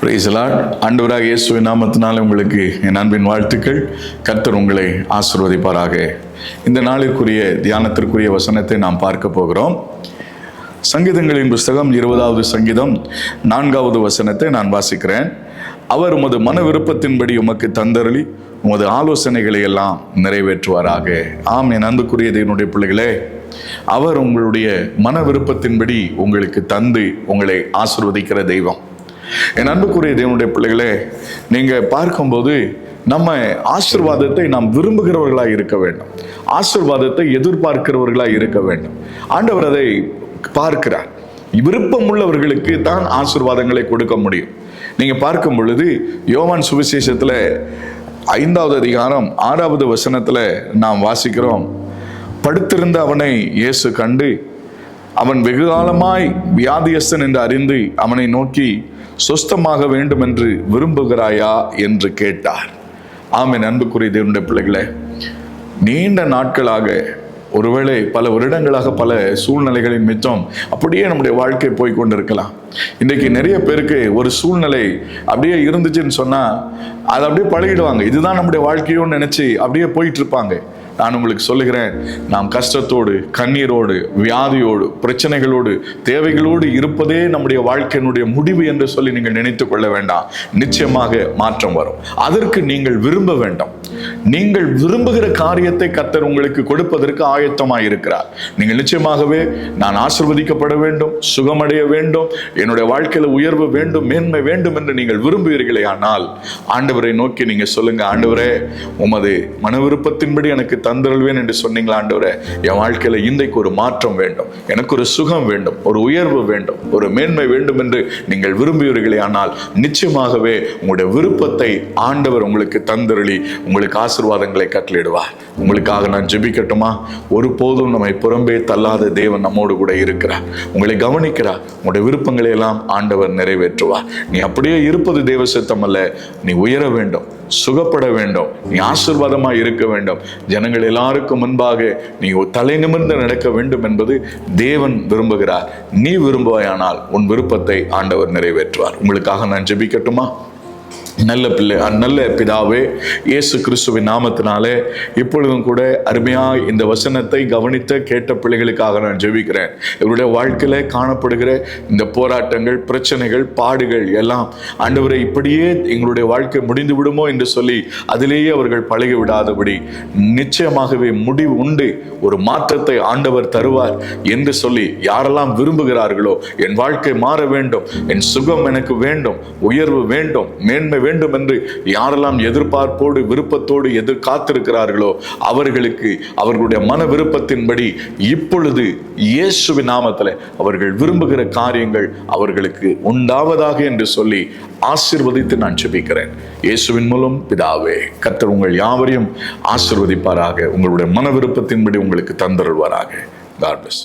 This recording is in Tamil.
பிரைசலாட் ஆண்டவராக இயேசுவின் நாமத்தினால உங்களுக்கு என் அன்பின் வாழ்த்துக்கள். கர்த்தர் உங்களை ஆசிர்வதிப்பாராக. இந்த நாளிற்குரிய தியானத்திற்குரிய வசனத்தை நாம் பார்க்க போகிறோம். சங்கீதங்களின் புஸ்தகம் இருபதாவது சங்கீதம் நான்காவது வசனத்தை நான் வாசிக்கிறேன். அவர் உமது மன விருப்பத்தின்படி உமக்கு தந்தருளி உமது ஆலோசனைகளை எல்லாம் நிறைவேற்றுவாராக. ஆம் என் அன்புக்குரிய பிள்ளைகளே அவர் உங்களுடைய மன விருப்பத்தின்படி உங்களுக்கு தந்து உங்களை ஆசிர்வதிக்கிற தெய்வம். என் அன்புக்குரிய தேவனுடைய பிள்ளைகளே நீங்க பார்க்கும்போது நம்ம ஆசிர்வாதத்தை நாம் விரும்புகிறவர்களாக இருக்க வேண்டும். ஆசிர்வாதத்தை எதிர்பார்க்கிறவர்களாக இருக்க வேண்டும். ஆண்டவர் அதை பார்க்கிறார். விருப்பம் உள்ளவர்களுக்கு தான் ஆசிர்வாதங்களை கொடுக்க முடியும். நீங்க பார்க்கும் பொழுது யோவான் சுவிசேஷத்துல ஐந்தாவது அதிகாரம் ஆறாவது வசனத்துல நாம் வாசிக்கிறோம் படுத்திருந்த அவனை இயேசு கண்டு அவன் வெகு காலமாய் வியாதியஸ்தன் என்று அறிந்து அவனை நோக்கி சுஸ்தமாக வேண்டும் என்று விரும்புகிறாயா என்று கேட்டார். ஆமென் அன்புக்குரிய தேவனுடைய பிள்ளைகளே நீண்ட நாட்களாக ஒருவேளை பல வருடங்களாக பல சூழ்நிலைகளின் மிச்சம் அப்படியே நம்முடைய வாழ்க்கை போய் கொண்டிருக்கலாம். இன்றைக்கு நிறைய பேருக்கு ஒரு சூழ்நிலை அப்படியே இருந்துச்சுன்னு சொன்னால் அதை அப்படியே பழகிடுவாங்க. இதுதான் நம்முடைய வாழ்க்கையோன்னு நினச்சி அப்படியே போயிட்டு இருப்பாங்க. நான் உங்களுக்கு சொல்லுகிறேன் நாம் கஷ்டத்தோடு கண்ணீரோடு வியாதியோடு பிரச்சனைகளோடு தேவைகளோடு இருப்பதே நம்முடைய வாழ்க்கையினுடைய முடிவு என்று சொல்லி நீங்கள் நினைத்து கொள்ள வேண்டாம். நிச்சயமாக மாற்றம் வரும். அதற்கு நீங்கள் விரும்ப வேண்டாம். நீங்கள் விரும்புகிற காரியத்தை கத்தர் உங்களுக்கு கொடுப்பதற்கு ஆயத்தமாக இருக்கிறார். நீங்கள் நிச்சயமாகவே நான் ஆசிர்வதிக்கப்பட வேண்டும் சுகமடைய வேண்டும் என்னுடைய வாழ்க்கையில உயர்வு வேண்டும் மேன்மை வேண்டும் என்று நீங்கள் விரும்புவீர்களே ஆனால் ஆண்டவரை நோக்கி நீங்க சொல்லுங்க ஆண்டவரே உமது மன விருப்பத்தின்படி எனக்கு த தந்தருள்வேன் என்று சொன்னீங்களா ஆண்டவரே? என் வாழ்க்கையில் இன்றைக்கு ஒரு மாற்றம் வேண்டும். எனக்கு ஒரு சுகம் வேண்டும். ஒரு உயர்வு வேண்டும். ஒரு மேன்மை வேண்டும் என்று நீங்கள் விரும்புகிறீர்களே ஆனால் நிச்சயமாகவே உங்களுடைய விருப்பத்தை ஆண்டவர் உங்களுக்கு தந்தருளி உங்களுக்கு ஆசிர்வாதங்களை கட்டளிடுவார் உங்களுக்காக நான் ஜெபிக்கட்டுமா? ஒருபோதும் நம்மை புறம்பே தள்ளாத தேவன் நம்மோடு கூட இருக்கிறார். உங்களை கவனிக்கிறார். உங்களுடைய விருப்பங்களை எல்லாம் ஆண்டவர் நிறைவேற்றுவார். நீ அப்படியே இருப்பது தேவ சித்தம் அல்ல. நீ உயர வேண்டும். சுகப்பட வேண்டும். நீ ஆசிர்வாதமாக இருக்க வேண்டும். ஜனங்கள் எல்லாருக்கும் முன்பாக நீ தலை நிமிர்ந்து நடக்க வேண்டும் என்பது தேவன் விரும்புகிறார். நீ விரும்புவாயானால் உன் விருப்பத்தை ஆண்டவர் நிறைவேற்றுவார். உங்களுக்காக நான் ஜெபிக்கட்டுமா? நல்ல பிள்ளை நல்ல பிதாவே இயேசு கிறிஸ்துவின் நாமத்தினாலே இப்பொழுதும் கூட அருமையாக இந்த வசனத்தை கவனித்த கேட்ட பிள்ளைகளுக்காக நான் ஜெபிக்கிறேன். இவருடைய வாழ்க்கையில் காணப்படுகிற இந்த போராட்டங்கள் பிரச்சனைகள் பாடுகள் எல்லாம் ஆண்டவரை இப்படியே எங்களுடைய வாழ்க்கை முடிந்து விடுமோ என்று சொல்லி அதிலேயே அவர்கள் பழகி விடாதபடி நிச்சயமாகவே முடிவு உண்டு ஒரு மாற்றத்தை ஆண்டவர் தருவார் என்று சொல்லி யாரெல்லாம் விரும்புகிறார்களோ என் வாழ்க்கை மாற வேண்டும் என் சுகம் எனக்கு வேண்டும் உயர்வு வேண்டும் மேன்மை வேண்டும் என்று யாரெல்லாம் எதிர்பார்ப்போடு விருப்பத்தோடு எதிர் காத்திருக்கிறார்களோ அவர்களுக்கு அவர்களுடைய மன விருப்பத்தின்படி இப்பொழுது இயேசுவின் நாமத்தில் அவர்கள் விரும்புகிற காரியங்கள் அவர்களுக்கு உண்டாவதாக என்று சொல்லி ஆசிர்வதித்து நான் ஜெபிக்கிறேன். இயேசுவின் மூலம் பிதாவே கத்தர் உங்கள் யாவரையும் ஆசிர்வதிப்பாராக. உங்களுடைய மன விருப்பத்தின்படி உங்களுக்கு தந்தருள்வாராக. God bless.